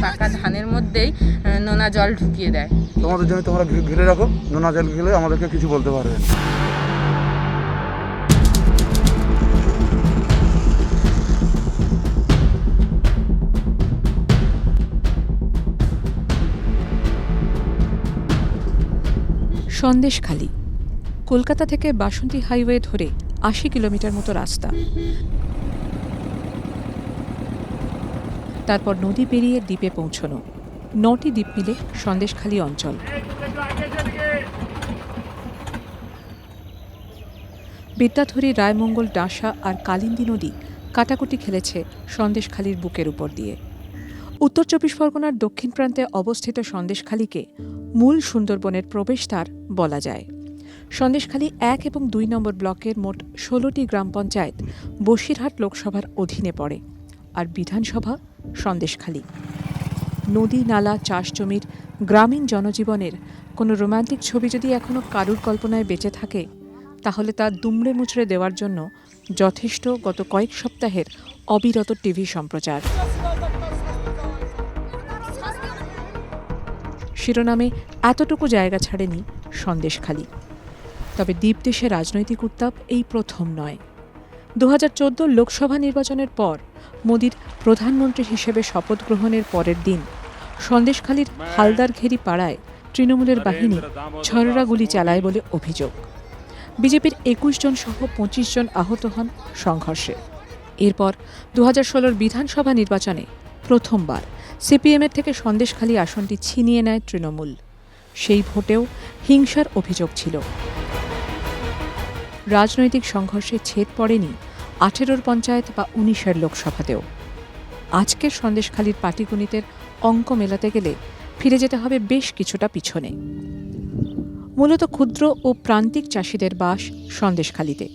পাকা ধানের মধ্যেই নোনা জল ঢুকিয়ে দেয়। তোমাদের জন্য তোমরা ঘি- ঘিরে রাখো। নোনা জল গেলে আমাদেরকে কিছু বলতে পারবে না। সন্দেশখালী কলকাতা থেকে বাসন্তী হাইওয়ে ধরে আশি কিলোমিটার মতো রাস্তা। তারপর নদী পেরিয়ে দ্বীপে পৌঁছনো। নটি দ্বীপ মিলে সন্দেশখালী অঞ্চল। বিদ্যাধরী, রায়মঙ্গল, ডাসা আর কালিন্দী নদী কাটাকুটি খেলেছে সন্দেশখালীর বুকের উপর দিয়ে। উত্তর চব্বিশ পরগনার দক্ষিণ প্রান্তে অবস্থিত সন্দেশখালীকে মূল সুন্দরবনের প্রবেশদ্বার বলা যায়। সন্দেশখালী এক এবং দুই নম্বর ব্লকের মোট ষোলোটি গ্রাম পঞ্চায়েত বসিরহাট লোকসভার অধীনে পড়ে আর বিধানসভা সন্দেশখালী। নদী, নালা, চাষ জমির গ্রামীণ জনজীবনের কোনো রোমান্টিক ছবি যদি এখনও কারুর কল্পনায় বেঁচে থাকে, তাহলে তা দুমড়ে মুচড়ে দেওয়ার জন্য যথেষ্ট গত কয়েক সপ্তাহের অবিরত টিভি সম্প্রচার। শিরোনামে এতটুকু জায়গা ছাড়েনি সন্দেশখালী। তবে দ্বীপ দেশে রাজনৈতিক উত্তাপ এই প্রথম নয়। দু হাজার লোকসভা নির্বাচনের পর মোদির প্রধানমন্ত্রী হিসেবে শপথ গ্রহণের পরের দিন সন্দেশখালীর হালদারঘেরি পাড়ায় তৃণমূলের বাহিনী ছররা গুলি চালায় বলে অভিযোগ। বিজেপির একুশ জন সহ পঁচিশ জন আহত হন সংঘর্ষে। এরপর দু হাজার ষোলোর বিধানসভা নির্বাচনে প্রথমবার সিপিএমের থেকে সন্দেশখালী আসনটি ছিনিয়ে নেয় তৃণমূল। সেই ভোটেও হিংসার অভিযোগ ছিল। রাজনৈতিক সংঘর্ষে ছেদ পড়েনি আঠেরোর পঞ্চায়েত বা উনিশের লোকসভাতেও। আজকের সন্দেশখালীর পাটিগণিতের অঙ্ক মেলাতে গেলে ফিরে যেতে হবে বেশ কিছুটা পিছনে। মূলত ক্ষুদ্র ও প্রান্তিক চাষিদের বাস সন্দেশখালীতে,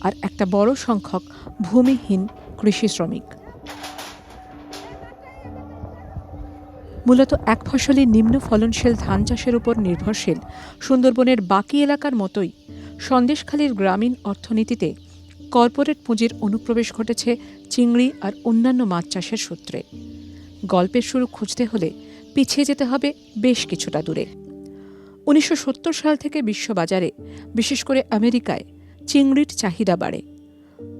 আর একটা বড় সংখ্যক ভূমিহীন কৃষি শ্রমিক। মূলত এক ফসলি নিম্ন ফলনশীল ধান চাষের উপর নির্ভরশীল। সুন্দরবনের বাকি এলাকার মতোই সন্দেশখালীর গ্রামীণ অর্থনীতিতে কর্পোরেট পুঁজির অনুপ্রবেশ ঘটেছে চিংড়ি আর অন্যান্য মাছ চাষের সূত্রে। গল্পের শুরু খুঁজতে হলে পিছিয়ে যেতে হবে বেশ কিছুটা দূরে। উনিশশো সত্তর সাল থেকে বিশ্ববাজারে, বিশেষ করে আমেরিকায়, চিংড়ির চাহিদা বাড়ে।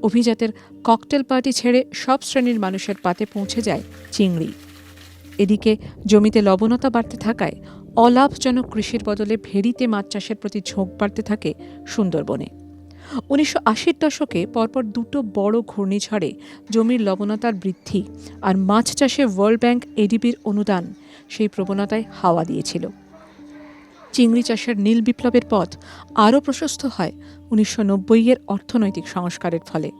অভিজাতের ককটেল পার্টি ছেড়ে সব শ্রেণির মানুষের পাতে পৌঁছে যায় চিংড়ি। এদিকে জমিতে লবণতা বাড়তে থাকায় অলাভজনক কৃষির বদলে ভেড়িতে মাছ চাষের প্রতি ঝোঁক বাড়তে থাকে সুন্দরবনে। উনিশশো আশির দশকে পরপর দুটো বড় ঘূর্ণিঝড়ে জমির লবণতার বৃদ্ধি আর মাছ চাষে ওয়ার্ল্ড ব্যাংক এডিবির অনুদান সেই প্রবণতায় হাওয়া দিয়েছিল। চিংড়ি চাষের নীল বিপ্লবের পথ আরও প্রশস্ত হয় উনিশশো নব্বইয়ের অর্থনৈতিক সংস্কারের ফলে।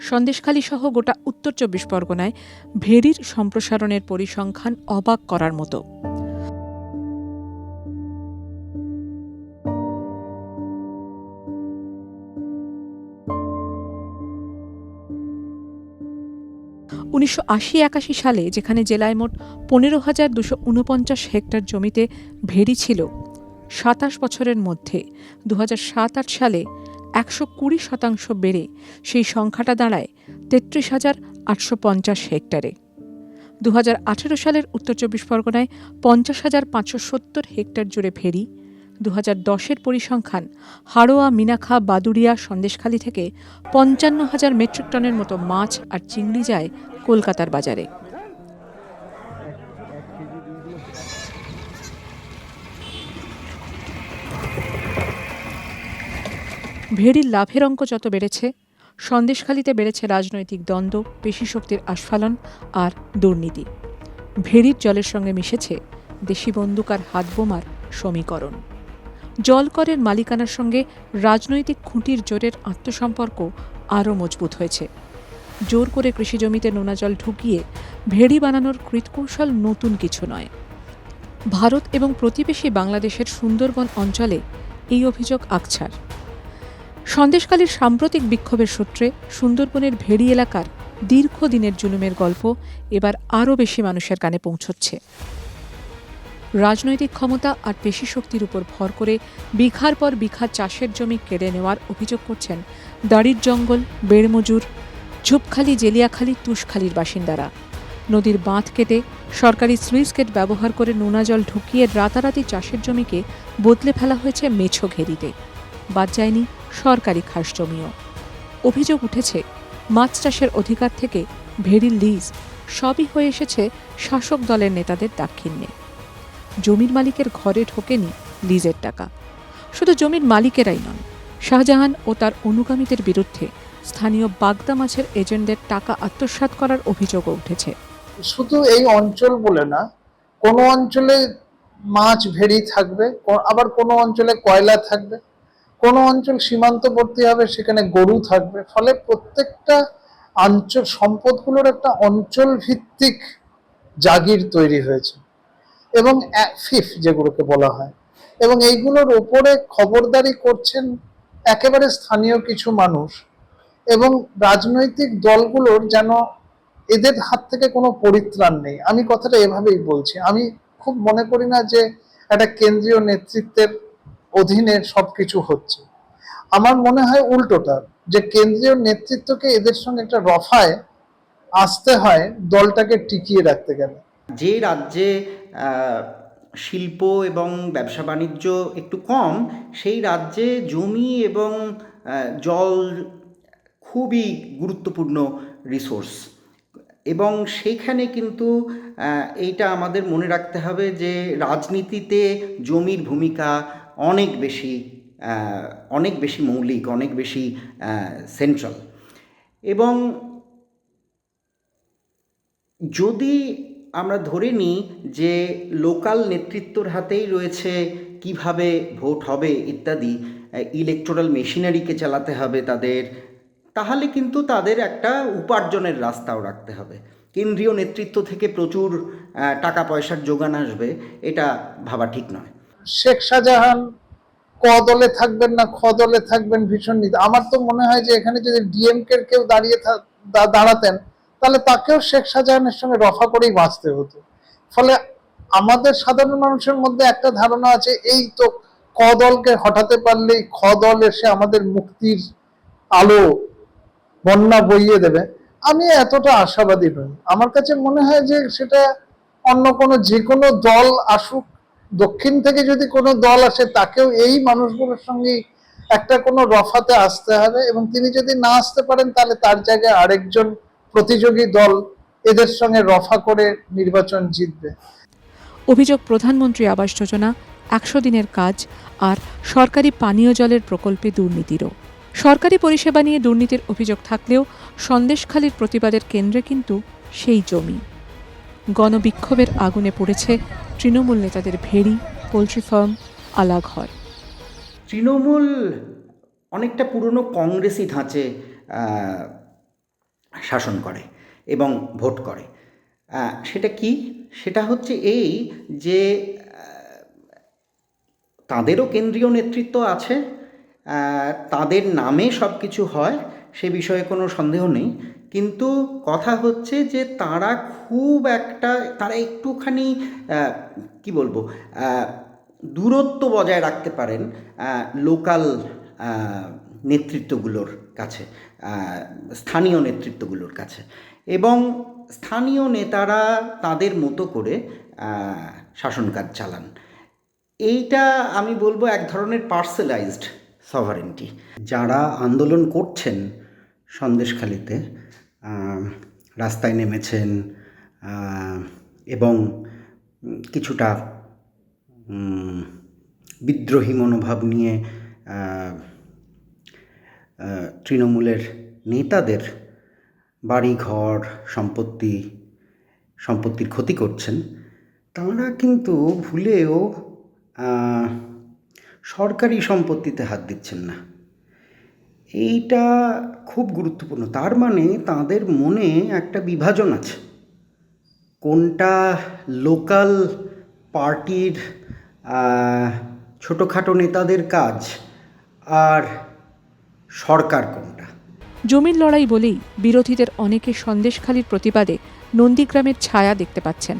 সন্দেশখালী সহ গোটা উত্তর চব্বিশ পরগনায় ভেড়ির সম্প্রসারণের পরিসংখ্যান অবাক করার মতো। উনিশশো আশি একাশি সালে যেখানে জেলায় মোট পনেরো হাজার দুশো উনপঞ্চাশ হেক্টর জমিতে ভেড়ি ছিল, সাতাশ বছরের মধ্যে। দু সাত আট সালে একশো কুড়ি শতাংশ বেড়ে সেই সংখ্যাটা দাঁড়ায় তেত্রিশ হাজার আটশো পঞ্চাশ হেক্টরে। দু হাজার আঠেরো সালের উত্তর চব্বিশ পরগনায় পঞ্চাশ হাজার পাঁচশো সত্তর হেক্টর জুড়ে ভেড়ি দু হাজার দশের পরিসংখ্যান হাড়োয়া, মিনাখা, বাদুড়িয়া, সন্দেশখালী থেকে পঞ্চান্ন হাজার মেট্রিক টনের মতো মাছ আর চিংড়ি যায় কলকাতার বাজারে। ভেড়ির লাভের অঙ্ক যত বেড়েছে, সন্দেশখালিতে বেড়েছে রাজনৈতিক দ্বন্দ্ব পেশি শক্তির আস্ফালন আর দুর্নীতি। ভেড়ির জলের সঙ্গে মিশেছে দেশি বন্দুক আর হাতবোমার সমীকরণ। জলকরের মালিকানার সঙ্গে রাজনৈতিক খুঁটির জোরের আত্মসম্পর্ক আরও মজবুত হয়েছে। জোর করে কৃষিজমিতে নোনা জল ঢুকিয়ে ভেড়ি বানানোর কৃতকৌশল নতুন কিছু নয়। ভারত এবং প্রতিবেশী বাংলাদেশের সুন্দরবন অঞ্চলে এই অভিযোগ আকছার সন্দেশকালীর সাম্প্রতিক বিক্ষোভের সূত্রে সুন্দরবনের ভেড়ি এলাকার দীর্ঘদিনের জুলুমের গল্প এবার আরও বেশি মানুষের কানে পৌঁছচ্ছে। রাজনৈতিক ক্ষমতা আর পেশি শক্তির উপর ভর করে বিঘার পর বিঘা চাষের জমি কেড়ে নেওয়ার অভিযোগ করছেন দাড়ির জঙ্গল, বেড়মজুর, ঝুপখালি, জেলিয়াখালী, তুষখালির বাসিন্দারা। নদীর বাঁধ কেটে সরকারি সুইস গেট ব্যবহার করে নোনা জল ঢুকিয়ে রাতারাতি চাষের জমিকে বদলে ফেলা হয়েছে মেছো ঘেরিতে। বাদ যায়নি সরকারি খাস জমিও। অভিযোগ উঠেছে, মাছ চাষের অধিকার থেকে ভেড়ির লিজ সবই হয়ে এসেছে শাসক দলের নেতাদের দাক্ষিণ্যে জমির মালিকের ঘরে ঢোকেনি লিজের টাকা। শুধু জমির মালিকেরাই নন, শাহজাহান ও তার অনুগামীদের বিরুদ্ধে স্থানীয় বাগদা মাছের এজেন্টদের টাকা আত্মসাৎ করার অভিযোগও উঠেছে। শুধু এই অঞ্চল বলে না, কোনো অঞ্চলে মাছ ভেড়ি থাকবে আবার কোনো অঞ্চলে কয়লা থাকবে কোনো অঞ্চল সীমান্তবর্তী হবে সেখানে গরু থাকবে, ফলে প্রত্যেকটা আঞ্চল সম্পদগুলোর একটা অঞ্চল ভিত্তিক জাগির তৈরি হয়েছে। এবং ফিফ যেগুলোকে বলা হয়। এবং এইগুলোর ওপরে খবরদারি করছেন একেবারে স্থানীয় কিছু মানুষ। এবং রাজনৈতিক দলগুলোর যেন এদের হাত থেকে কোনো পরিত্রাণ নেই। আমি কথাটা এভাবেই বলছি। আমি খুব মনে করি না যে একটা কেন্দ্রীয় নেতৃত্বের অধীনে সবকিছু হচ্ছে। আমার মনে হয় উল্টোটা, যে কেন্দ্রীয় নেতৃত্বকে এদের সঙ্গে একটা রফায় আসতে হয়, দলটাকে টিকিয়ে রাখতে গেলে। যে রাজ্যে শিল্প এবং ব্যবসা বাণিজ্য একটু কম, সেই রাজ্যে জমি এবং জল খুবই গুরুত্বপূর্ণ রিসোর্স এবং সেইখানে কিন্তু এইটা আমাদের মনে রাখতে হবে যে রাজনীতিতে জমির ভূমিকা অনেক বেশি অনেক বেশি মৌলিক, অনেক বেশি সেন্ট্রাল এবং যদি আমরা ধরে নিই যে লোকাল নেতৃত্বর হাতেই রয়েছে কীভাবে ভোট হবে ইত্যাদি ইলেকটোরাল মেশিনারিকে চালাতে হবে তাদের, তাহলে কিন্তু তাদের একটা উপার্জনের রাস্তাও রাখতে হবে। কেন্দ্রীয় নেতৃত্ব থেকে প্রচুর টাকা পয়সার যোগান আসবে, এটা ভাবা ঠিক নয়। শেখ শাহজাহান ক দলে থাকবেন না খ দলে থাকবেন ভীষণ নীতি। আমার তো মনে হয় যে এখানে যদি ডিএমকে কেউ দাঁড়িয়ে দাঁড়াতেন, তাহলে তাকেও শেখ শাহজাহানের সঙ্গে রফা করেই বাঁচতে হতো। ফলে আমাদের সাধারণ মানুষের মধ্যে একটা ধারণা আছে, এই তো ক দলকে হটাতে পারলেই খ দল এসে আমাদের মুক্তির আলো বন্যা বইয়ে দেবে। আমি এতটা আশাবাদী নই। আমার কাছে মনে হয় যে সেটা অন্য কোনো, যে কোনো দল আসুক দক্ষিণ থেকে যদি কোনো দল আসে, তাকেও এই মানুষগুলোর সঙ্গে একটা কোনো রফাতে আসতে হবে এবং তিনি যদি না আসতে পারেন, তাহলে তার জায়গায় আরেকজন প্রতিযোগী দল এদের সঙ্গে রফা করে নির্বাচন জিতবে। অভিযোগ, প্রধানমন্ত্রী আবাস যোজনা, একশো দিনের কাজ আর সরকারি পানীয় জলের প্রকল্পে দুর্নীতিরও। সরকারি পরিষেবা নিয়ে দুর্নীতির অভিযোগ থাকলেও সন্দেশখালির প্রতিবাদের কেন্দ্রে কিন্তু সেই জমি। গণবিক্ষোভের আগুনে পড়েছে তৃণমূল নেতাদের ভেড়ি, পোলট্রি ফার্ম, আলাঘর। তৃণমূল অনেকটা পুরনো কংগ্রেসি ধাঁচে শাসন করে এবং ভোট করে। সেটা কি? সেটা হচ্ছে এই যে তাদেরও কেন্দ্রীয় নেতৃত্ব আছে তাদের নামে সব কিছু হয়, সে বিষয়ে কোনো সন্দেহ নেই। কিন্তু কথা হচ্ছে যে তারা খুব একটা, তারা একটুখানি কি বলব দূরত্ব বজায় রাখতে পারেন লোকাল নেতৃত্বগুলোর কাছে স্থানীয় নেতৃত্বগুলোর কাছে। এবং স্থানীয় নেতারা তাদের মতো করে শাসন কাজ চালান। এইটা আমি বলব এক ধরনের পার্সেলাইজড সভারেন্টি। যারা আন্দোলন করছেন সন্দেশখালিতে রাস্তায় নেমেছেন এবং কিছুটা বিদ্রোহী মনোভাব নিয়ে তৃণমূলের নেতাদের বাড়ি ঘর সম্পত্তি, সম্পত্তির ক্ষতি করছেন, তাঁরা কিন্তু ভুলেও সরকারি সম্পত্তিতে হাত দিচ্ছেন না। এইটা খুব গুরুত্বপূর্ণ। তার মানে তাদের মনে একটা বিভাজন আছে। কোনটা লোকাল পার্টির ছোটোখাটো নেতাদের কাজ আর সরকার কোনটা? জমির লড়াই বলেই বিরোধীদের অনেকে সন্দেশখালির প্রতিবাদে নন্দীগ্রামের ছায়া দেখতে পাচ্ছেন।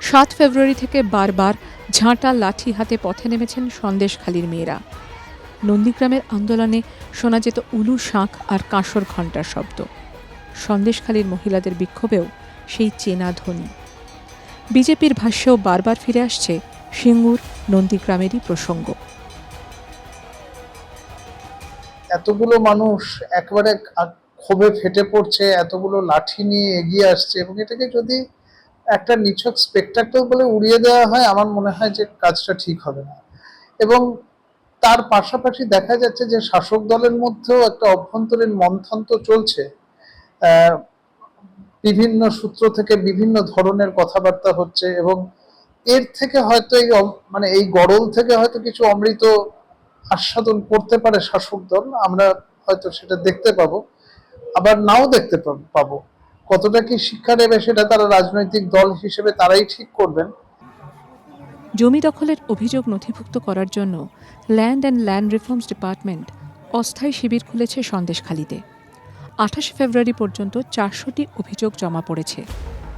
সাত ফেব্রুয়ারি থেকে বারবার ঝাঁটা লাঠি হাতে পথে নেমেছেন সন্দেশখালীর মেয়েরা। নন্দীগ্রামের আন্দোলনে শোনা যেত উলু শাঁখ আর কাঁসর ঘণ্টার শব্দ। সন্দেশখালীর মহিলাদের বিক্ষোভেও সেই চেনা ধ্বনি। বিজেপির ভাষ্যেও বারবার ফিরে আসছে সিঙ্গুর নন্দীগ্রামেরই প্রসঙ্গ। এতগুলো মানুষ একবারে ক্ষোভে ফেটে পড়ছে, এতগুলো লাঠি নিয়ে এগিয়ে আসছে এবং এটাকে যদি একটা নিছক স্পেকটাকেল বলে উড়িয়ে দেওয়া হয়, আমার মনে হয় যে কাজটা ঠিক হবে না। এবং তার পাশাপাশি দেখা যাচ্ছে যে শাসক দলের মধ্যেও একটা অভ্যন্তরীণ মন্থন তো চলছে। বিভিন্ন সূত্র থেকে বিভিন্ন ধরনের কথাবার্তা হচ্ছে এবং এর থেকে হয়তো এই মানে এই গরল থেকে হয়তো কিছু অমৃত আস্বাদন করতে পারে শাসক দল, আমরা হয়তো সেটা দেখতে পাবো। আবার নাও দেখতে পাব- কতটা কি শিক্ষা নেবে সেটা তারা রাজনৈতিক দল হিসেবে তারাই ঠিক করবেন। জমি দখলের অভিযোগ নথিভুক্ত করার জন্য land and land reforms department অস্থায়ী শিবির খুলেছে সন্দেশখালীতে। আঠাশে ফেব্রুয়ারি পর্যন্ত চারশোটি অভিযোগ জমা পড়েছে।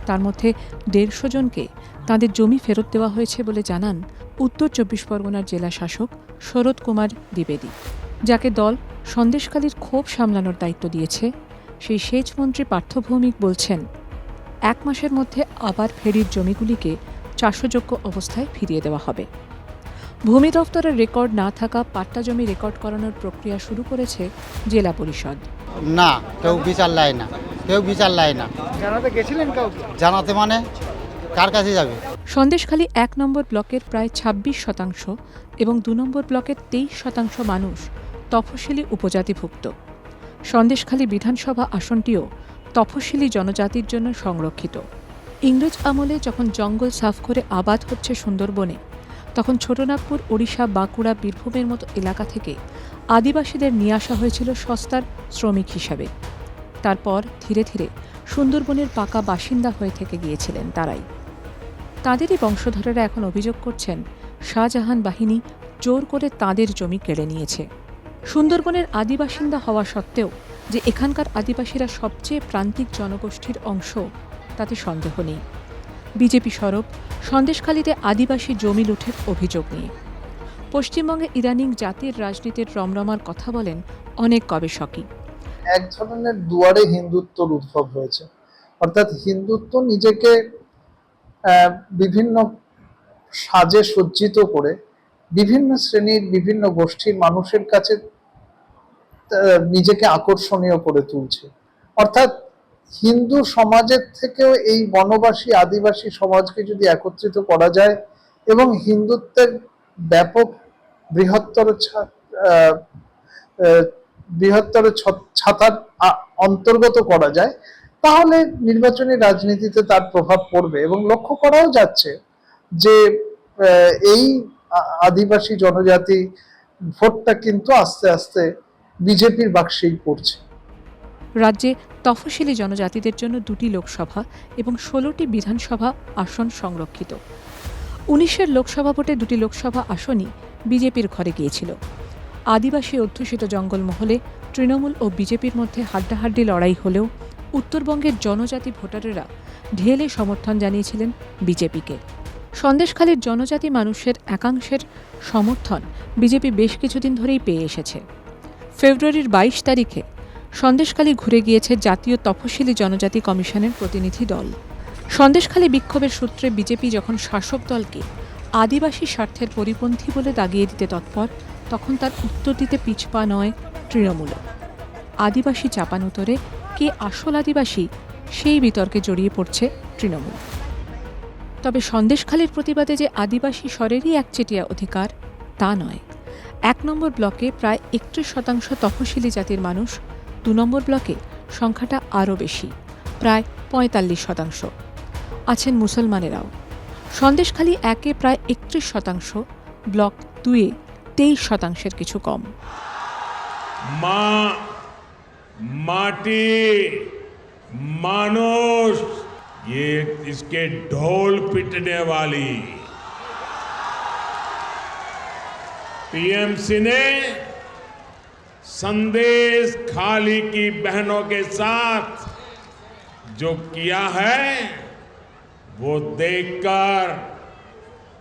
তার মধ্যে দেড়শো জনকে তাদের জমি ফেরত দেওয়া হয়েছে বলে জানান উত্তর চব্বিশ পরগনার জেলা শাসক শরৎ কুমার দ্বিবেদী, যাকে দল সন্দেশখালীর ক্ষোভ সামলানোর দায়িত্ব দিয়েছে। সেই সেচমন্ত্রী পার্থ ভৌমিক বলছেন, এক মাসের মধ্যে আবার ফেরির জমিগুলিকে চাষযোগ্য অবস্থায় ফিরিয়ে দেওয়া হবে। ভূমি দফতরের রেকর্ড না থাকা পাট্টা জমি রেকর্ড করানোর প্রক্রিয়া শুরু করেছে জেলা পরিষদ। না কেউ বিচার নেয় না। কেউ বিচার নেয় না। জানাতে গেছিলেন কাউকে? জানাতে মানে? কার কাছে যাবে? সন্দেশখালী এক নম্বর ব্লকের প্রায় ২৬ শতাংশ এবং দু নম্বর ব্লকের তেইশ শতাংশ মানুষ তফসিলি উপজাতিভুক্ত। সন্দেশখালী বিধানসভা আসনটিও তফসিলি জনজাতির জন্য সংরক্ষিত। ইংরেজ আমলে যখন জঙ্গল সাফ করে আবাদ হচ্ছে সুন্দরবনে, তখন ছোটনাগপুর, ওড়িশা, বাঁকুড়া, বীরভূমের মতো এলাকা থেকে আদিবাসীদের নিয়ে আসা হয়েছিল সস্তার শ্রমিক হিসাবে। তারপর ধীরে ধীরে সুন্দরবনের পাকা বাসিন্দা হয়ে থেকে গিয়েছিলেন তারাই। তাঁদেরই বংশধরেরা এখন অভিযোগ করছেন, শাহজাহান বাহিনী জোর করে তাদের জমি কেড়ে নিয়েছে। সুন্দরবনের আদিবাসিন্দা হওয়া সত্ত্বেও যে এখানকার আদিবাসীরা সবচেয়ে প্রান্তিক জনগোষ্ঠীর অংশ তাতে সন্দেহ নেই। বিজেপি সরব, সন্দেশখালীতে আদিবাসী জমি লুঠের অভিযোগ নিয়ে। পশ্চিমবঙ্গে ইদানিং জাতির রাজনীতির রমরমার কথা বলেন অনেক গবেষকই। এক ধরনের দুয়ারে হিন্দুত্বর উদ্ভব হয়েছে। অর্থাৎ হিন্দুত্ব নিজেকে বিভিন্ন সাজে সজ্জিত করে বিভিন্ন শ্রেণির, বিভিন্ন গোষ্ঠীর মানুষের কাছে নিজেকে আকর্ষণীয় করে তুলছে। অর্থাৎ হিন্দু সমাজের থেকেও এই বনবাসী আদিবাসী সমাজকে যদি একত্রিত করা যায় এবং হিন্দুত্বের ব্যাপক বৃহত্তর বৃহত্তর ছাতার অন্তর্গত করা যায়, তাহলে নির্বাচনী রাজনীতিতে তার প্রভাব পড়বে এবং লক্ষ্য করাও যাচ্ছে যে এই আদিবাসী জনজাতি ভোটটা কিন্তু আস্তে আস্তে বিজেপির বাক্সেই পড়ছে। রাজ্যে তফসিলি জনজাতিদের জন্য দুটি লোকসভা এবং ষোলোটি বিধানসভা আসন সংরক্ষিত। উনিশের লোকসভা ভোটে দুটি লোকসভা আসনই বিজেপির ঘরে গিয়েছিল। আদিবাসী অধ্যুষিত জঙ্গলমহলে তৃণমূল ও বিজেপির মধ্যে হাড্ডাহাড্ডি লড়াই হলেও উত্তরবঙ্গের জনজাতি ভোটারেরা ঢেলে সমর্থন জানিয়েছিলেন বিজেপিকে। সন্দেশখালীর জনজাতি মানুষের একাংশের সমর্থন বিজেপি বেশ কিছুদিন ধরেই পেয়ে এসেছে। ফেব্রুয়ারির বাইশ তারিখে সন্দেশখালী ঘুরে গিয়েছে জাতীয় তফসিলি জনজাতি কমিশনের প্রতিনিধি দল। সন্দেশখালী বিক্ষোভের সূত্রে বিজেপি যখন শাসক দলকে আদিবাসী স্বার্থের পরিপন্থী বলে দাগিয়ে দিতে তৎপর, তখন তার উত্তর দিতে পিছপা নয় তৃণমূল। আদিবাসী চাপানুতরে কে আসল আদিবাসী, সেই বিতর্কে জড়িয়ে পড়ছে তৃণমূল। তবে সন্দেশখালীর প্রতিবাদে যে আদিবাসী স্বরেরই একচেটিয়া অধিকার, তা নয়। এক নম্বর ব্লকে প্রায় একত্রিশ শতাংশ তফসিলি জাতির মানুষ দু নম্বর ব্লকে সংখ্যাটা আরও বেশি প্রায় পঁয়তাল্লিশ শতাংশ আছেন মুসলমানেরাও সন্দেশখালী একে প্রায় একত্রিশ শতাংশ ব্লক দুয়ে তেইশ শতাংশের কিছু কম মা माटी मानुष ये इसके ढोल पिटने वाली पीएमसी ने संदेश खाली की बहनों के साथ जो किया है वो देखकर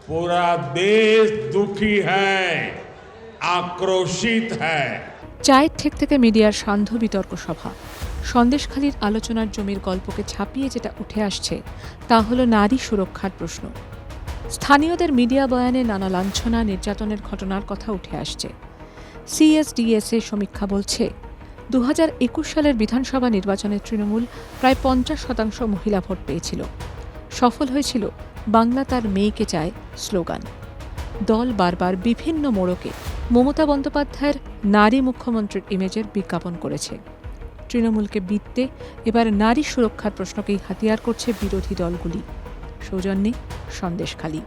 पूरा देश दुखी है आक्रोशित है চায়ের ঠেক থেকে মিডিয়ার সান্ধ্য বিতর্ক সভা সন্দেশখালীর আলোচনার জমির গল্পকে ছাপিয়ে যেটা উঠে আসছে তা হলো নারী সুরক্ষার প্রশ্ন স্থানীয়দের মিডিয়া বয়ানে নানা লাঞ্ছনা নির্যাতনের ঘটনার কথা উঠে আসছে সিএসডিএসএ সমীক্ষা বলছে দু সালের বিধানসভা নির্বাচনে তৃণমূল প্রায় পঞ্চাশ শতাংশ মহিলা ভোট পেয়েছিল সফল হয়েছিল বাংলা তার মেয়েকে চায় স্লোগান দল বারবার বিভিন্ন মোড়কে মমতা বন্দ্যোপাধ্যায়ের নারী মুখ্যমন্ত্রীর ইমেজের বিজ্ঞাপন করেছে তৃণমূলকে বিত্তে এবার নারী সুরক্ষার প্রশ্নকেই হাতিয়ার করছে বিরোধী দলগুলি সৌজন্যে সন্দেশখালী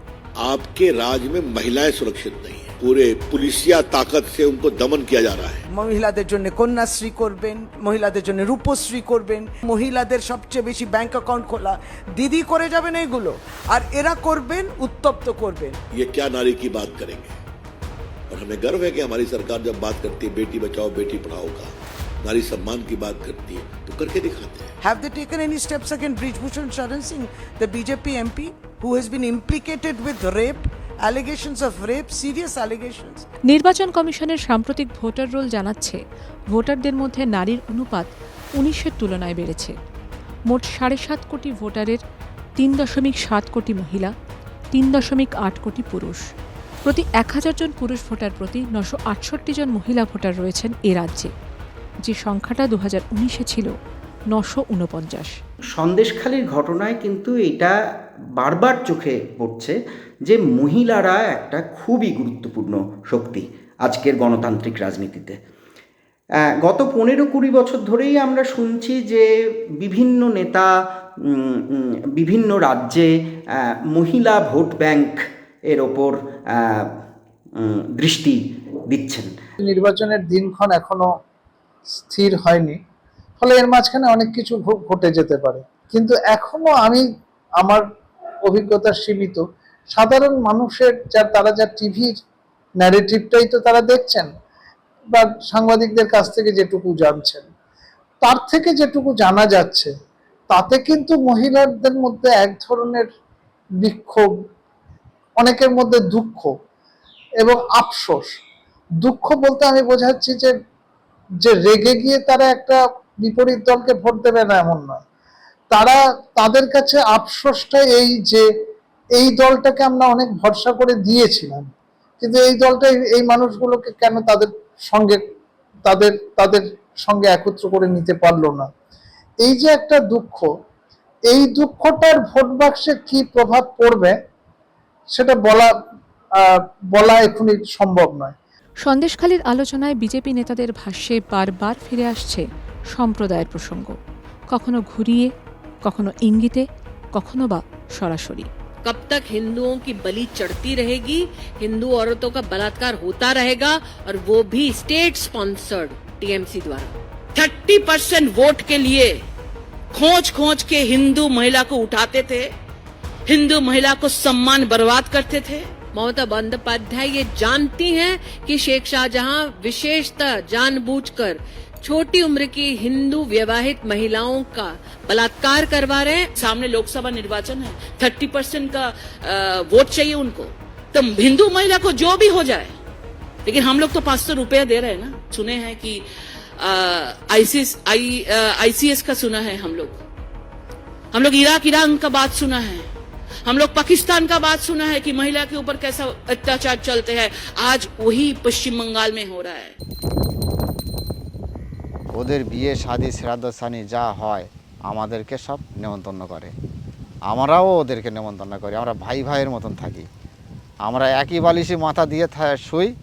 आपके राज में महिलाएं सुरक्षित नहीं है पूरे पुलिसिया ताकत से उनको दमन किया जा रहा है। মহিলাদের জন্য কন্যাশ্রী করবেন মহিলাদের জন্য রূপশ্রী করবেন মহিলাদের সবচেয়ে বেশি ব্যাংক অ্যাকাউন্ট খোলা। দিদি করে যাবেন এইগুলো আর এরা করবেন উত্তপ্ত করবেন। ये क्या नारी की बात करेंगे? और हमें गर्व है कि हमारी सरकार जब बात करती है बेटी बचाओ बेटी पढ़ाओ का नारी सम्मान की बात करती है तो करके दिखाते हैं। Have they taken any steps against Brijbhushan Sharan Singh the BJP MP who has been implicated with rape নির্বাচন কমিশনের সাম্প্রতিক ভোটার রোল জানাচ্ছে, ভোটারদের মধ্যে নারীর অনুপাত উনিশের তুলনায় বেড়েছে। মোট সাড়ে সাত কোটি ভোটারের তিন দশমিক সাত কোটি মহিলা, তিন দশমিক আট কোটি পুরুষ। প্রতি এক হাজার জন পুরুষ ভোটার প্রতি নশো আটষট্টি জন মহিলা ভোটার রয়েছেন এ রাজ্যে, যে সংখ্যাটা দু হাজার উনিশে ছিল। নশো উনপঞ্চাশ সন্দেশখালির ঘটনায় কিন্তু এটা বারবার চোখে পড়ছে যে মহিলারা একটা খুবই গুরুত্বপূর্ণ শক্তি আজকের গণতান্ত্রিক রাজনীতিতে। গত পনেরো কুড়ি বছর ধরেই আমরা শুনছি যে বিভিন্ন নেতা বিভিন্ন রাজ্যে মহিলা ভোট ব্যাংক এর ওপর দৃষ্টি দিচ্ছেন। নির্বাচনের দিনক্ষণ এখনও স্থির হয়নি। ফলে এর মাঝখানে অনেক কিছু ঘটে যেতে পারে। কিন্তু এখনও আমি, আমার অভিজ্ঞতা সীমিত। সাধারণ মানুষের যা তারা যা টিভির ন্যারেটিভটাই তো তারা দেখছেন বা সাংবাদিকদের কাছ থেকে যেটুকু জানছেন। তার থেকে যেটুকু জানা যাচ্ছে, তাতে কিন্তু মহিলাদের মধ্যে এক ধরনের বিক্ষোভ, অনেকের মধ্যে দুঃখ এবং আফসোস। দুঃখ বলতে আমি বোঝাচ্ছি যে যে রেগে গিয়ে তারা একটা বিপরীত দলকে ভোট দেবে না এমন নয়। তারা তাদের কাছে আফসোসটা এই যে এই দলটাকে আমরা অনেক ভরসা করে দিয়েছিলাম। কিন্তু এই দলটা এই- মানুষগুলোকে কেন তাদের সঙ্গে তাদের তাদের সঙ্গে একত্র করে নিতে পারল না? এই যে একটা দুঃখ, এই দুঃখটার ভোট বাক্সে কি প্রভাব পড়বে সেটা বলা বলা এখনই সম্ভব নয়। সন্দেশখালীর আলোচনায় বিজেপি নেতাদের ভাষ্যে বারবার ফিরে আসছে সম্প্রদায়ের প্রসঙ্গ কখনো ঘুরিয়ে কখনো ইঙ্গিতে কখনো বা সরাসরি कब तक हिंदुओं की बलि चढ़ती रहेगी हिंदू औरतों का बलात्कार होता रहेगा और वो भी स्टेट स्पॉन्सर्ड टीएमसी द्वारा थर्टी परसेंट वोट के लिए खोज खोज के हिंदू महिला को उठाते थे हिंदू महिला को सम्मान बर्बाद करते थे ममता बंदोपाध्याय ये जानती हैं कि शेख शाहजहां विशेषतः जानबूझकर छोटी उम्र की हिंदू विवाहित महिलाओं का बलात्कार करवा रहे हैं। सामने लोकसभा निर्वाचन है। थर्टी परसेंट का वोट चाहिए उनको। तो हिंदू महिला को जो भी हो जाए, लेकिन हम लोग तो पाँच सौ रुपया दे रहे हैं ना। सुने हैं कि आईसीएस आई आईसीएस का सुना है हम लोग। हम लोग इराक ईरान का बात सुना है। हम लोग पाकिस्तान का बात सुना है कि महिला के ऊपर कैसा अत्याचार चलते हैं। आज वही पश्चिम बंगाल में हो रहा है। ওদের বিয়ে, শাদি শ্রাদ্ধ স্থানী যা হয়, আমাদেরকে সব নেমন্তন্ন করে। আমরাও ওদেরকে নেমন্তন্ন করি, আমরা ভাই ভাইয়ের মতন থাকি। আমরা একই বালিশে মাথা দিয়ে শুই,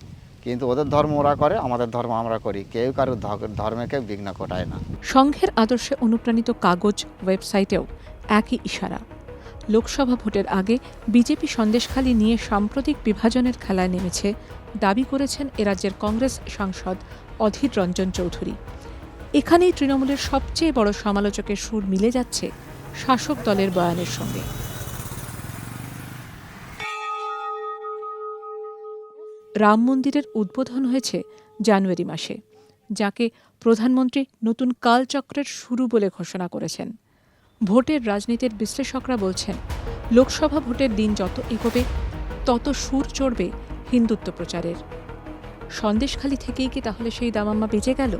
কিন্তু ওদের ধর্ম ওরা করে, আমাদের ধর্ম আমরা করি। কেউ কারোর ধ- ধর্মকে বিঘ্ন ঘটায় না। সংঘের আদর্শে অনুপ্রাণিত কাগজ ওয়েবসাইটেও একই ইশারা। লোকসভা ভোটের আগে বিজেপি সন্দেশখালী নিয়ে সাম্প্রতিক বিভাজনের খেলায় নেমেছে, দাবি করেছেন এ রাজ্যের কংগ্রেস সাংসদ অধীর রঞ্জন চৌধুরী। এখানেই তৃণমূলের সবচেয়ে বড় সমালোচকের সুর মিলে যাচ্ছে শাসক দলের বয়ানের সঙ্গে। রাম মন্দিরের উদ্বোধন হয়েছে জানুয়ারি মাসে, যাকে প্রধানমন্ত্রী নতুন কালচক্রের শুরু বলে ঘোষণা করেছেন। ভোটের রাজনীতির বিশ্লেষকরা বলছেন, লোকসভা ভোটের দিন যত এগোবে, তত সুর চড়বে হিন্দুত্ব প্রচারের। সন্দেশখালি থেকেই কি তাহলে সেই দামাম্মা বেজে গেল?